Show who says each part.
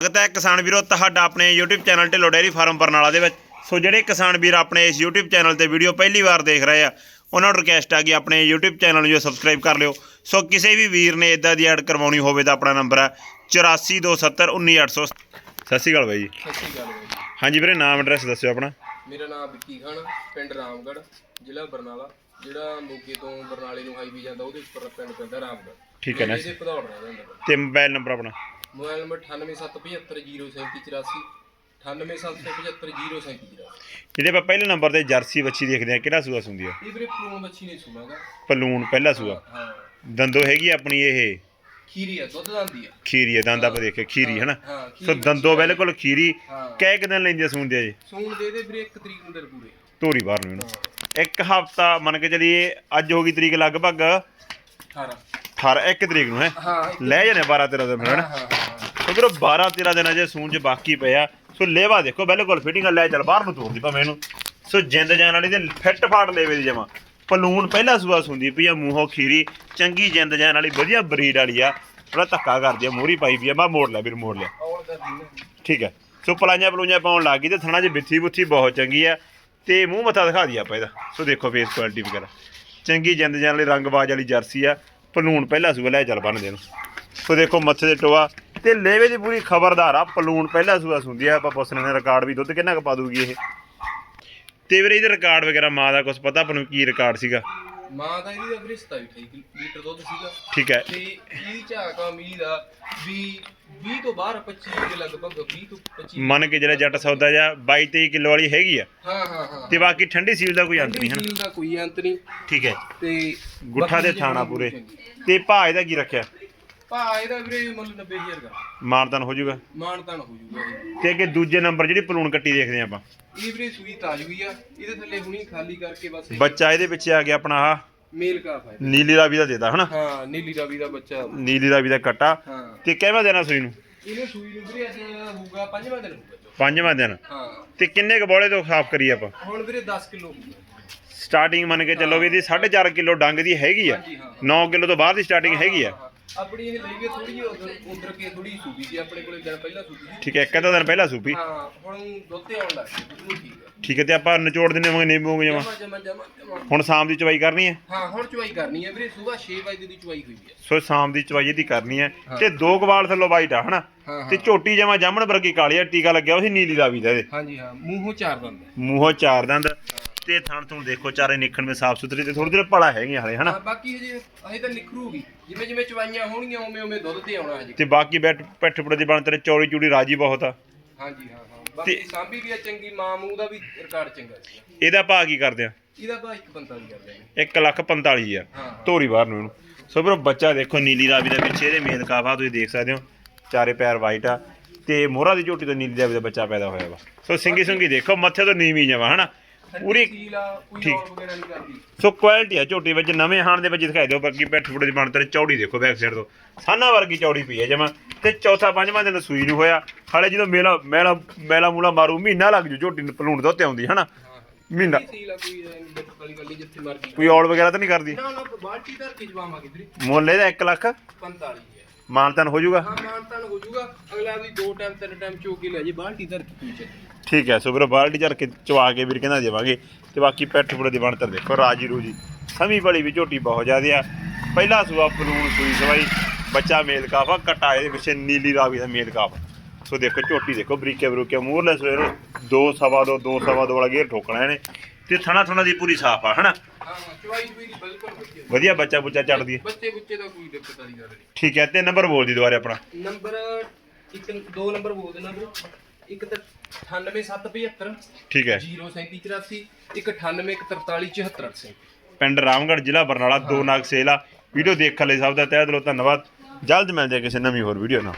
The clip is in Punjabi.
Speaker 1: ਸਵਾਗਤ ਹੈ ਕਿਸਾਨ ਵੀਰੋ ਤੁਹਾਡਾ ਆਪਣੇ YouTube channel Dhillon dairy farm Barnala ਦੇ ਵਿੱਚ। ਸੋ ਜਿਹੜੇ ਕਿਸਾਨ ਵੀਰ ਆਪਣੇ ਇਸ YouTube ਚੈਨਲ ਤੇ ਵੀਡੀਓ ਪਹਿਲੀ ਵਾਰ ਦੇਖ ਰਹੇ ਆ ਉਹਨਾਂ ਨੂੰ ਰਿਕਵੈਸਟ ਆ ਕਿ ਆਪਣੇ YouTube ਚੈਨਲ ਨੂੰ ਜੋ ਸਬਸਕ੍ਰਾਈਬ ਕਰ ਲਿਓ। ਸੋ ਕਿਸੇ ਵੀ ਵੀਰ ਨੇ ਇਦਾਂ ਦੀ ਐਡ ਕਰਵਾਉਣੀ ਹੋਵੇ ਤਾਂ ਆਪਣਾ ਨੰਬਰ ਹੈ 8427191800 ਸਤਿ ਸ਼੍ਰੀ ਅਕਾਲ ਬਾਈ ਜੀ।
Speaker 2: ਸਤਿ ਸ਼੍ਰੀ ਅਕਾਲ ਬਾਈ
Speaker 1: ਹਾਂਜੀ ਵੀਰੇ ਨਾਮ ਐਡਰੈਸ ਦੱਸਿਓ ਆਪਣਾ।
Speaker 2: ਮੇਰਾ ਨਾਮ ਵਿੱਕੀ ਖਾਨ ਪਿੰਡ ਰਾਮਗੜ੍ਹ ਜ਼ਿਲ੍ਹਾ ਬਰਨਾਲਾ। ਜਿਹੜਾ ਮੋਗੇ ਤੋਂ ਬਰਨਾਲੇ ਨੂੰ ਹਾਈਵੇ ਜਾਂਦਾ ਉਹਦੇ ਉੱਪਰ ਪਿੰਡ ਪੈਂਦਾ ਰਾਮਗੜ੍ਹ।
Speaker 1: ਠੀਕ ਹੈ ਨਾ
Speaker 2: ਇਹਦੇ ਭਦੌੜ ਰਹਿੰਦਾ। ਹੁੰਦਾ
Speaker 1: ਤੇ ਮੋਬਾਈਲ ਨੰਬਰ ਆਪਣਾ।
Speaker 2: ਮੋਬਾਈਲ ਨੰਬਰ 9875703784 9875703784
Speaker 1: ਜਿਹੜੇ ਆਪਾਂ ਪਹਿਲੇ ਨੰਬਰ ਤੇ ਜਰਸੀ ਬੱਚੀ ਦੇਖਦੇ ਆ ਕਿਹੜਾ ਸੂਆ ਸੁੰਦੀ ਆ?
Speaker 2: ਇਹ ਵੀਰੇ ਪਲੂਣ ਬੱਚੀ ਨੇ ਸੁਣਾਗਾ।
Speaker 1: ਪਲੂਣ ਪਹਿਲਾ ਸੂਆ।
Speaker 2: ਹਾਂ
Speaker 1: ਦੰਦੋ ਹੈਗੀ ਆਪਣੀ ਇਹ?
Speaker 2: ਖੀਰੀ ਆ ਦੁੱਧ ਦਾਂਦੀ ਆ।
Speaker 1: ਖੀਰੀ ਹੈ ਦੰਦ ਆਪਾਂ ਦੇਖੇ ਖੀਰੀ ਹੈ ਨਾ
Speaker 2: ਹਾਂ
Speaker 1: ਸੋ ਦੰਦੋ ਬਿਲਕੁਲ ਖੀਰੀ। ਕਹਿ ਕਿਦਾਂ ਲੈਂਦੀ ਆ ਆ ਜੀ
Speaker 2: ਸੂਣ ਦੇ ਦੇ ਵੀਰੇ 1 ਤਰੀਕ ਨੂੰ ਦਰ ਪੂਰੇ।
Speaker 1: ਧੋਰੀ ਬਾਹਰ ਨੂੰ ਇੱਕ ਹਫਤਾ ਮੰਨ ਕੇ ਚਲੀਏ ਅੱਜ ਹੋ ਗਈ ਤਰੀਕ ਲਗਭਗ?
Speaker 2: 18
Speaker 1: 18 1 ਤਰੀਕ ਨੂੰ ਹੈ? ਲੈ ਜਾਣੇ 12 13 ਦਿਨ
Speaker 2: ਹਾਂ
Speaker 1: ਹਨ
Speaker 2: ਹਾਂ
Speaker 1: ਸੋ ਵੀਰੋ 12 13 ਦਿਨ ਅਜੇ ਸੂਣ ਚ ਬਾਕੀ ਪਿਆ ਸੋ ਲੇਵਾ ਦੇਖੋ ਬਿਲਕੁਲ ਫਿਟਿੰਗ ਲੈ ਚੱਲ ਬਾਹਰ ਨੂੰ ਤੋਰਦੀ ਭਾਵੇਂ ਇਹਨੂੰ। ਸੋ ਜਿੰਦ ਜਾਨ ਵਾਲੀ ਤੇ ਫਿੱਟ ਫਾਟ ਲੇਵੇ ਦੀ ਜਮਾ। ਪਲੂਣ ਪਹਿਲਾ ਸੂਆ ਸੁੰਦੀ ਪਈ ਆ ਮੂੰਹੋਂ ਖੀਰੀ। ਚੰਗੀ ਜਿੰਦ ਜਾਨ ਵਾਲੀ ਵਧੀਆ ਬਰੀਡ ਵਾਲੀ ਆ। ਥੋੜਾ ਧੱਕਾ ਕਰਦੀ ਆ ਮੋਹਰੀ ਪਾਈ ਵੀ ਆ। ਮੈਂ ਮੋੜ ਲਿਆ ਵੀਰ ਮੋੜ ਲਿਆ। ਠੀਕ ਹੈ ਸੋ ਪਲਾਈਆਂ ਪਲੂਈਆਂ ਪਾਉਣ ਲੱਗ ਗਈ ਤੇ ਥਣਾ 'ਚ ਬਿੱਥੀ ਬੁੱਥੀ ਬਹੁਤ ਚੰਗੀ ਆ। ਤੇ ਮੂੰਹ ਮੱਥਾ ਦਿਖਾ ਦਈਏ ਆਪਾਂ ਇਹਦਾ। ਸੋ ਦੇਖੋ ਫੇਸ ਕੁਆਲਿਟੀ ਵਗੈਰਾ। ਚੰਗੀ ਜਿੰਦ ਜਾਨ ਵਾਲੀ ਰੰਗਬਾਜ ਵਾਲੀ ਜਰਸੀ ਆ। ਪਲੂਣ ਪਹਿਲਾ ਸੂਆ ਲੈ ਚੱਲ ਬੰਨ ਦੇ ਨੂੰ ਸੋ ਦੇਖੋ ਮੱਥੇ ਦੇ ਟੋਆ ਤੇ ਲੇਵੇ ਦੀ ਪੂਰੀ ਖਬਰਦਾਰ ਆ ਪਲੂਣ ਪਹਿਲਾ ਸੂਆ ਸੁੰਦੀ ਆ ਆਪਾਂ ਪੁੱਛ ਲੈਣੇ ਰਿਕਾਰਡ ਵੀ ਦੁੱਧ ਕਿੰਨਾ ਕੁ ਪਾ ਦੂਗੀ ਇਹ। ਤੇ ਵੀਰੇ ਇਹਦੇ ਰਿਕਾਰਡ ਵਗੈਰਾ ਮਾਂ ਦਾ ਕੁਝ ਪਤਾ ਆਪਾਂ ਨੂੰ ਕੀ ਰਿਕਾਰਡ ਸੀਗਾ?
Speaker 2: ਮਾਂ ਦਾ ਇਹਦੀ ਦਾ ਵੀਰੇ 27 28 ਲੀਟਰ ਦੁੱਧ ਸੀਗਾ।
Speaker 1: ਠੀਕ ਹੈ।
Speaker 2: ਤੇ ਇਹ ਝਾਕਾ ਦਾ ਵੀ 20 ਤੋਂ ਬਾਹਰ 25 ਦੇ ਲਗਭਗ 20 ਤੋਂ 25
Speaker 1: ਮੰਨ ਕੇ ਜਿਹੜਾ ਜੱਟ ਸੌਦਾ ਜਾਂ 22 23 ਕਿਲੋ ਵਾਲੀ ਹੈਗੀ ਆ।
Speaker 2: ਹਾਂ ਹਾਂ ਹਾਂ।
Speaker 1: ਤੇ ਬਾਕੀ ਠੰਡੀ ਸੀਲ ਦਾ ਕੋਈ ਅੰਤ ਨਹੀਂ ਹਨ
Speaker 2: ਦਾ ਕੋਈ ਅੰਤ ਨਹੀਂ।
Speaker 1: ਠੀਕ ਹੈ।
Speaker 2: ਤੇ
Speaker 1: ਗੁੱਠਾ ਦੇ ਥਾਣਾ ਪੂਰੇ। ਤੇ ਭਾਅ ਇਹਦਾ ਕੀ ਰੱਖਿਆ?
Speaker 2: ਭਾ ਇਹਦਾ ਵੀਰੇ ਮੁੱਲ 90000 ਦਾ।
Speaker 1: ਮਾਨਤਨ ਹੋ ਜਾਊਗਾ?
Speaker 2: ਮਾਨਤਾਨ ਹੋ ਇਹ
Speaker 1: ਤੇ ਅੱਗੇ ਦੂਜੇ ਨੰਬਰ ਜਿਹੜੀ ਪਲੂਣ ਕੱਟੀ ਦੇਖਦੇ ਆਪਾਂ।
Speaker 2: ਇਹ ਵੀਰੇ ਸੂਈ ਤਾਜ਼ਗੀ ਆ। ਇਹਦੇ ਥੱਲੇ ਹੁਣੀ ਖਾਲੀ ਕਰਕੇ ਬਸ
Speaker 1: ਬੱਚਾ ਇਹਦੇ ਪਿੱਛੇ ਆ ਗਿਆ ਆਪਣਾ ਆਹ।
Speaker 2: ਮੇਲ ਕਾਫ ਹੈ
Speaker 1: ਨੀਲੀ ਰਾਵੀ ਦਾ ਦੇਦਾ ਹਨਾ?
Speaker 2: ਹਾਂ ਨੀਲੀ ਰਾਵੀ ਦਾ ਬੱਚਾ।
Speaker 1: ਨੀਲੀ ਰਾਵੀ ਦਾ ਕੱਟਾ।
Speaker 2: ਹਾਂ।
Speaker 1: ਤੇ ਕਿਵੇਂ ਦੇਣਾ ਸੂਈ ਨੂੰ?
Speaker 2: ਇਹਨੇ ਸੂਈ ਨੂੰ ਵੀਰੇ ਅੱਜ ਹੋਊਗਾ ਪੰਜਵਾਂ ਦਿਨ। ਹੋਊਗਾ ਜੋ।
Speaker 1: ਪੰਜਵਾਂ ਦਿਨ।
Speaker 2: ਹਾਂ।
Speaker 1: ਤੇ ਕਿੰਨੇ ਕ ਬੋਲੇ ਤੋਂ ਸਾਫ਼ ਕਰੀਏ ਆਪਾਂ?
Speaker 2: ਹੁਣ ਵੀਰੇ 10 ਕਿਲੋ ਹੋਊਗਾ।
Speaker 1: ਸਟਾਰਟਿੰਗ ਮੰਨ ਕੇ ਚੱਲੋਗੇ ਇਹਦੀ 4.5 ਕਿਲੋ ਡੰਗ ਦੀ ਹੈਗੀ ਆ।
Speaker 2: ਹਾਂਜੀ ਹਾਂ।
Speaker 1: 9 ਕਿਲੋ ਤੋਂ ਬਾਹਰ ਦੀ ਸਟਾਰਟਿੰਗ ਹੈਗੀ ਆ।
Speaker 2: ਆਪਣੀ ਇਹ ਲਈ ਗਈ ਥੋੜੀ ਜਿਹੀ ਉਧਰ ਕੇ ਥੋੜੀ ਸੂਬੀ ਸੀ ਆਪਣੇ ਕੋਲੇ ਦਿਨ ਪਹਿਲਾਂ ਸੂਬੀ ਸੀ।
Speaker 1: ਠੀਕ ਹੈ ਇੱਕ ਅੱਧਾ ਦਿਨ ਪਹਿਲਾਂ ਸੂਪੀ
Speaker 2: ਹਾਂ ਹੁਣ ਦੁੱਧ ਤੇ ਆਉਣ ਲੱਗ ਗਈ ਠੀਕ ਹੈ।
Speaker 1: ਠੀਕ ਹੈ ਤੇ ਆਪਾਂ ਨਿਚੋੜ ਦਿੰਦੇ ਹੋਵਾਂਗੇ ਨਿੰਬੂ ਜਮਾ?
Speaker 2: ਜਮਾ ਜਮਾ ਜਮਾ ਜਮਾ।
Speaker 1: ਹੁਣ ਸ਼ਾਮ ਦੀ ਚਵਾਈ ਕਰਨੀ ਹੈ?
Speaker 2: ਹਾਂ ਹੁਣ ਚੁਆਈ ਕਰਨੀ ਹੈ ਵੀਰੇ ਸਵੇਰ 6 ਵਜੇ ਦੀ ਚੁਆਈ ਹੋਈ ਹੈ।
Speaker 1: ਸੋ ਸ਼ਾਮ ਦੀ ਚਵਾਈ ਇਹਦੀ ਕਰਨੀ ਹੈ। ਤੇ ਦੋ ਕਵਾਲ ਥੱਲੋਂ ਵਾਈਟ ਆ ਹਨਾ?
Speaker 2: ਹਾਂ
Speaker 1: ਤੇ ਝੋਟੀ ਜਮਾ ਜਾਮਣ ਵਰਗੀ ਕਾਲੀ ਆ ਟੀਕਾ ਲੱਗਿਆ ਉਹ ਸੀ ਨੀਲੀ ਦਾ ਇਹਦੇ
Speaker 2: ਹਾਂਜੀ ਹਾਂ ਮੂੰਹੋਂ ਚਾਰ ਦੰਦ ਹੈ।
Speaker 1: ਮੂੰਹੋਂ ਚਾਰ ਦੰਦ। ਤੇ ਥਣ ਤੋਂ ਦੇਖੋ ਚਾਰੇ ਨਿਖਣ ਵਿੱਚ ਸਾਫ਼ ਸੁਥਰੀ ਤੇ ਥੋੜੀ ਜਿਹੀ ਭਲਾ ਹੈਗੀਆਂ ਹਲੇ ਹਨਾ?
Speaker 2: ਬਾਕੀ ਹਜੇ ਅਜੇ ਤਾਂ ਨਿਖਰੂਗੀ। ਜਿਵੇਂ ਜਿਵੇਂ ਚਵਾਈਆਂ ਹੋਣਗੀਆਂ ਉਵੇਂ ਉਵੇਂ ਦੁੱਧ ਤੇ ਆਉਣਾ ਹਜੇ।
Speaker 1: ਤੇ ਬਾਕੀ ਬੈਠ ਪੈਠ ਪੁੜੇ ਦੀ ਬਣ ਤੇਰੇ ਚੌੜੀ ਚੂੜੀ ਰਾਜੀ ਬਹੁਤ ਆ।
Speaker 2: ਹਾਂਜੀ ਹਾਂ ਹਾਂ। ਬਾਕੀ ਸਾਂਭੀ ਵੀ ਆ ਚੰਗੀ ਮਾਂ ਮੂੰਹ ਦਾ ਵੀ ਰਿਕਾਰਡ ਚੰਗਾ ਸੀ।
Speaker 1: ਇਹਦਾ ਭਾਅ ਕੀ ਕਰਦੇ ਆ?
Speaker 2: ਇਹਦਾ ਭਾਅ 145 ਕਰਦੇ ਨੇ
Speaker 1: 1 ਲੱਖ 45 ਆ
Speaker 2: ਹਾਂ
Speaker 1: ਧੋਰੀ ਬਾਹਰ ਨੂੰ ਇਹਨੂੰ। ਸੋ ਵੀਰੋ ਬੱਚਾ ਦੇਖੋ ਨੀਲੀ ਰਾਵੀ ਦਾ ਪਿੱਛੇ ਇਹਦੇ ਮੇਲ ਕਾਫਾ ਤੁਸੀਂ ਦੇਖ ਸਕਦੇ ਹੋ। ਚਾਰੇ ਪੈਰ ਵਾਈਟ ਆ। ਤੇ ਮੋਹਰਾ ਦੀ ਝੋਟੀ ਤੋਂ ਨੀਲੀ ਰਾਵੀ ਦਾ ਬੱਚਾ ਪੈਦਾ ਹੋਇਆ ਵਾ। ਸੋ ਸਿੰਗੀ ਸੁੰਗੀ ਦੇਖੋ ਮੱਥੇ ਤੋਂ ਨੀਵੀਂ ਜਮਾ ਹਨਾ? ਪੂਰੀ
Speaker 2: ਸੀਲ ਆ ਕੋਈ
Speaker 1: ਠੀਕ।
Speaker 2: ਵਗੈਰਾ ਨਹੀਂ ਕਰਦੀ।
Speaker 1: ਸੋ ਕੁਆਲਿਟੀ ਆ ਝੋਟੀ ਵਿੱਚ ਨਵੇਂ ਹਾਣ ਦੇ ਵਿੱਚ ਦਿਖਾਈ ਦਿਓ ਬਾਕੀ ਪੈਠ ਫੁੱਟ ਦੀ ਬਣ ਤੇ ਚੌੜੀ ਦੇਖੋ ਬੈਕ ਸਾਈਡ ਤੋਂ। ਸਾਨਾ ਵਰਗੀ ਚੌੜੀ ਪਈ ਹੈ ਜਮਾ। ਤੇ ਚੌਥਾ ਪੰਜਵਾਂ ਦਿਨ ਸੂਈ ਨੂੰ ਹੋਇਆ। ਹਾਲੇ ਜਦੋਂ ਮੇਲਾ ਮੇਲਾ ਮੇਲਾ ਮੂਲਾ ਮਾਰੂ ਮਹੀਨਾ ਲੱਗ ਜੂ ਝੋਟੀ ਨੂੰ ਪਲੂਣ ਤੋਂ ਤੇ ਆਉਂਦੀ ਹਨਾ? ਮਹੀਨਾ।
Speaker 2: ਸੀਲ ਆ ਕੋਈ ਐਂ ਵਾਲੀ ਗੱਲ ਨੀ, ਜਿੱਥੇ ਮਰਜ਼ੀ
Speaker 1: ਕੋਈ ਔਲ ਵਗੈਰਾ ਤਾਂ ਨਹੀਂ ਕਰਦੀ?
Speaker 2: ਨਾ ਨਾ ਬਾਲਟੀ ਧਰ ਕੇ ਜਵਾਵਾਂਗੇ ਵੀਰੇ।
Speaker 1: ਮੁੱਲ ਇਹਦਾ 1 ਲੱਖ?
Speaker 2: 45 ਹੈ।
Speaker 1: ਮਾਨਤਨ ਹੋ ਜਾਊਗਾ
Speaker 2: ਹਾਂ ਮਾਨਤਾਨ ਹੋ ਜਾਊਗਾ ਅਗਲਾ ਵੀ ਦੋ ਟਾਈਮ ਤਿੰਨ ਟਾਈਮ ਚੋ ਕੇ ਲੈ ਜੇ ਬਾਲਟੀ ਧਰ ਕੇ ਪੀਛੇ
Speaker 1: ਠੀਕ ਹੈ ਸੋ ਵੀਰੋ ਬਾਲਟੀ ਚਰ ਕੇ ਚਵਾ ਕੇ ਵੀਰ ਕਹਿੰਦਾ ਦੇਵਾਂਗੇ ਤੇ ਬਾਕੀ ਪੈਠ ਫੁੱਟ ਦੀ ਬਣਤਰ ਦੇਖੋ ਰਾਜੀ ਰੂਜੀ। ਸਮੀ ਵਾਲੀ ਵੀ ਝੋਟੀ ਬਹੁਤ ਜ਼ਿਆਦੇ ਆ। ਪਹਿਲਾ ਸੂਆ ਪਲੂਣ ਸੂਈ ਸਵਾਈ ਬੱਚਾ ਮੇਲ ਕਾਫਾ ਕਟਾ ਇਹਦੇ ਪਿੱਛੇ ਨੀਲੀ ਰਾਵੀ ਦਾ ਮੇਲ ਕਾਫ। ਸੋ ਦੇਖੋ ਝੋਟੀ ਦੇਖੋ ਬਰੀਕੇ ਬਰੂਕੇ ਮੂਹਰਲੇ ਸਵੇਰ ਦੋ ਸਵਾ ਦੋ ਦੋ ਸਵਾ ਦੋ ਵਾਲਾ ਗੇਰ ਠੋਕਣਾ ਇਹਨੇ। ਤੇ ਥਣਾ ਥਣਾ ਦੀ ਪੂਰੀ ਸਾਫ਼ ਆ ਹਨਾ?
Speaker 2: ਵਧੀਆ
Speaker 1: ਬੱਚਾ ਬੁੱਚਾ ਚੜਦੀ ਹੈ
Speaker 2: ਬੱਚੇ ਬੁੱਚੇ ਦਾ ਕੋਈ ਦਿੱਕਤ ਨਹੀਂ।
Speaker 1: ਠੀਕ ਹੈ ਤੇ ਨੰਬਰ ਬੋਲ ਦੀ ਦੁਬਾਰੇ ਆਪਣਾ।
Speaker 2: ਨੰਬਰ ਇੱਕ ਦੋ ਨੰਬਰ ਬੋਲ ਦੇਣਾ ਵੀਰੇ। ਇੱਕ ਤਾਂ 98775
Speaker 1: ਠੀਕ ਹੈ।
Speaker 2: 03784 ਇੱਕ 98434744
Speaker 1: ਪਿੰਡ ਰਾਮਗੜ੍ਹ ਜ਼ਿਲ੍ਹਾ ਬਰਨਾਲਾ ਦੋ ਨਾਗ ਸੇਲ ਵੀਡੀਓ ਦੇਖਣ ਲਈ ਸਭ ਦਾ ਤਹਿ ਦਿਲੋਂ ਧੰਨਵਾਦ। ਜਲਦ ਮਿਲਦੇ ਹਾਂ ਕਿਸੇ ਨਵੀਂ ਹੋਰ ਵੀਡੀਓ ਨਾਲ।